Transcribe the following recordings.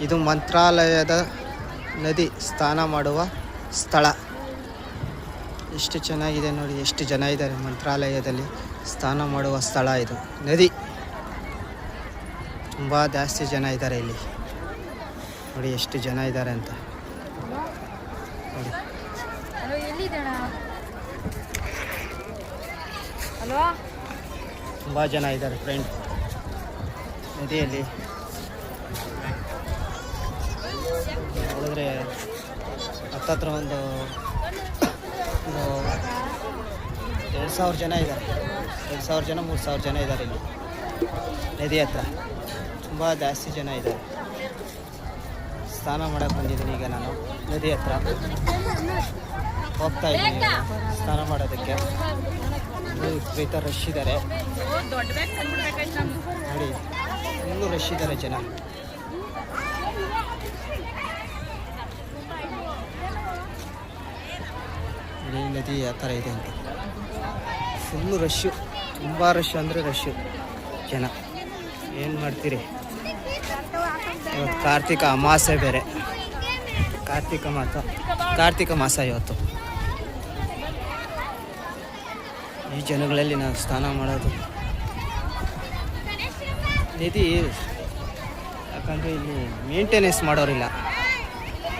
ಇದು ಮಂತ್ರಾಲಯದ ನದಿ ಸ್ನಾನ ಮಾಡುವ ಸ್ಥಳ. ಎಷ್ಟು ಚೆನ್ನಾಗಿದೆ ನೋಡಿ ಎಷ್ಟು ಜನ ಇದ್ದಾರೆ ಮಂತ್ರಾಲಯದಲ್ಲಿ ಸ್ನಾನ ಮಾಡುವ ಸ್ಥಳ ಇದು. ನದಿ. ತುಂಬ ಜಾಸ್ತಿ ಜನ ಇದ್ದಾರೆ ಇಲ್ಲಿ. ನೋಡಿ ಎಷ್ಟು ಜನ ಇದ್ದಾರೆ ಅಂತ. ನೋಡಿ. ತುಂಬ ಜನ ಇದ್ದಾರೆ ಫ್ರೆಂಡ್ ನದಿಯಲ್ಲಿ. ನೋಡಿದ್ರೆ ಹತ್ತತ್ರ ಒಂದು ಎರಡು ಸಾವಿರ ಜನ ಇದ್ದಾರೆ. ಎರಡು ಸಾವಿರ ಜನ ಮೂರು ಸಾವಿರ ಜನ ಇದ್ದಾರೆ ಇಲ್ಲಿ. ನದಿ ಹತ್ರ. ತುಂಬ ಜಾಸ್ತಿ ಜನ ಇದ್ದಾರೆ. ಸ್ನಾನ ಮಾಡೋಕ್ಕೆ ಬಂದಿದ್ದೀನಿ ಈಗ ನಾನು. ನದಿ ಹತ್ರ. ಹೋಗ್ತಾ ಇದ್ದೀನಿ ಸ್ನಾನ ಮಾಡೋದಕ್ಕೆ. ವಿಪರೀತ ರಶ್ ಇದ್ದಾರೆ. ನೋಡಿ ಇನ್ನೂ ರಶ್ ಇದ್ದಾರೆ ಜನ. ನದಿ ಆ ಥರ ಇದೆ ಅಂತ. ಫುಲ್ಲು ರಶ್ಶು ತುಂಬ ರಶ್ ಅಂದರೆ ರಶ್ಶು ಜನ. ಏನು ಮಾಡ್ತೀರಿ? ಇವತ್ತು ಕಾರ್ತಿಕ ಅಮಾಸೆ ಬೇರೆ. ಕಾರ್ತಿಕ ಮಾಸ ಕಾರ್ತಿಕ ಮಾಸ ಇವತ್ತು. ಈ ಜನಗಳಲ್ಲಿ ನಾವು ಸ್ನಾನ ಮಾಡೋದು. ನಿಧಿ ಯಾಕಂದರೆ ಇಲ್ಲಿ ಮೇಂಟೆನೆನ್ಸ್ ಮಾಡೋರಿಲ್ಲ.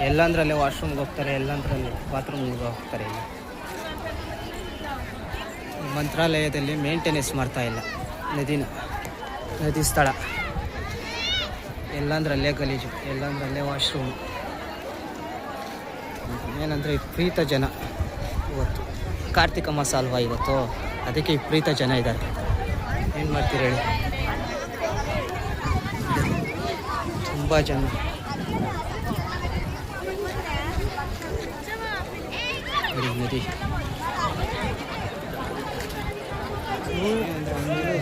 ಎಲ್ಲಂದ್ರಲ್ಲಿ ವಾಶ್ರೂಮ್ಗೆ ಹೋಗ್ತಾರೆ, ಎಲ್ಲಂದ್ರಲ್ಲಿ ಬಾತ್ರೂಮ್ಗೆ ಹೋಗ್ತಾರೆ ಇಲ್ಲಿ. ಮಂತ್ರಾಲಯದಲ್ಲಿ ಮೇಂಟೆನೆನ್ಸ್ ಮಾಡ್ತಾ ಇಲ್ಲ. ನದಿನ ನದಿ ಸ್ಥಳ. ಎಲ್ಲಂದ್ರಲ್ಲೇ ಗಲೀಜು, ಎಲ್ಲಂದ್ರಲ್ಲೇ ವಾಶ್ರೂಮ್. ಏನಂದರೆ ವಿಪರೀತ ಜನ ಇವತ್ತು. ಕಾರ್ತಿಕ ಮಾಸ ಅಲ್ವಾ ಇವತ್ತು? ಅದಕ್ಕೆ ವಿಪರೀತ ಜನ ಇದ್ದಾರೆ. ಏನು ಮಾಡ್ತೀರಿ ಹೇಳಿ? ತುಂಬ ಜನ. ನದಿ.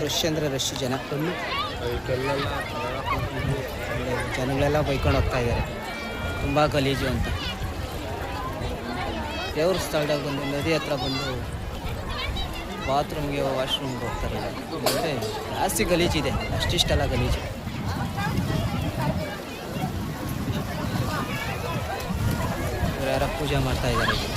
ರಶ್ ಅಂದರೆ ರಶ್ ಜನ. ಜನಗಳೆಲ್ಲ ಬೈಕೊಂಡು ಹೋಗ್ತಾ ಇದ್ದಾರೆ. ತುಂಬ ಗಲೀಜು ಅಂತ. ದೇವ್ರ ಸ್ಥಳದಾಗ ಬಂದು, ನದಿ ಹತ್ರ ಬಂದು ಬಾತ್ರೂಮ್ಗೆ ವಾಶ್ರೂಮ್ಗೆ ಹೋಗ್ತಾರೆ. ಅಂದರೆ ಜಾಸ್ತಿ ಗಲೀಜಿದೆ ಅಷ್ಟಿಷ್ಟೆಲ್ಲ ಗಲೀಜು. ಯಾರೋ ಪೂಜೆ ಮಾಡ್ತಾ ಇದ್ದಾರೆ ಇಲ್ಲಿ.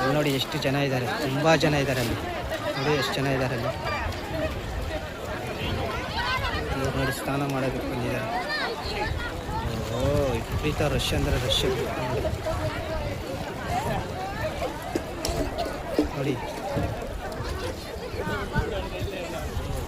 ಅಲ್ಲಿ ನೋಡಿ ಎಷ್ಟು ಜನ ಇದ್ದಾರೆ. ತುಂಬ ಜನ ಇದ್ದಾರೆ ಅಲ್ಲಿ. ನೋಡಿ ಎಷ್ಟು ಜನ ಇದ್ದಾರೆ ಅಲ್ಲಿ. ನೋಡಿ ಸ್ನಾನ ಮಾಡೋದಕ್ಕೆ ಬಂದಿದ್ದಾರೆ. ಓ ವಿಪರೀತ ರಶ್ ಅಂದರೆ ರಶ್ ನೋಡಿ.